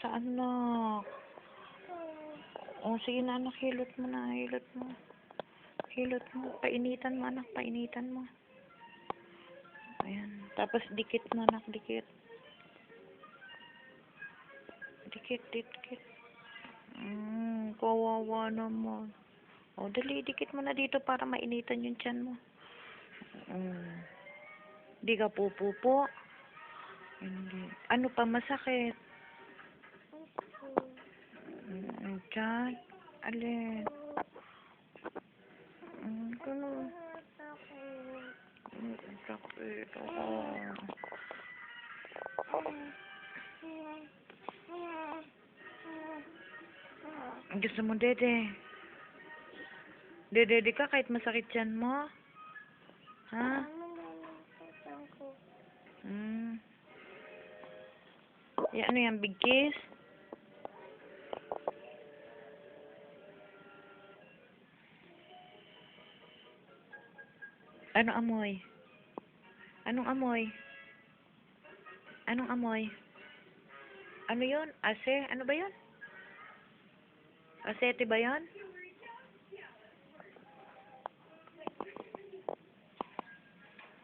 Sa anak. O, sige na anak, hilot mo na, hilot mo. Hilot mo. Painitan mo anak, painitan mo. Ayan. Tapos dikit mo anak, dikit. Dikit, dikit. Mm, kawawa naman. O, dali, dikit mo na dito para mainitan yung tiyan mo. Mm. Di ka pupupo. Hindi. Ano pa masakit? Tiyan. Alin? Ano? Mm, sakit. Oo. Gusto mo, dede? Dede, di ka kahit masakit yan mo? Ha? Hmm. Ya, ano yan, big kiss? Ano amoy? Anong amoy? Anong amoy? Ano yun? Ase? Ano ba yun? Asete ba yun?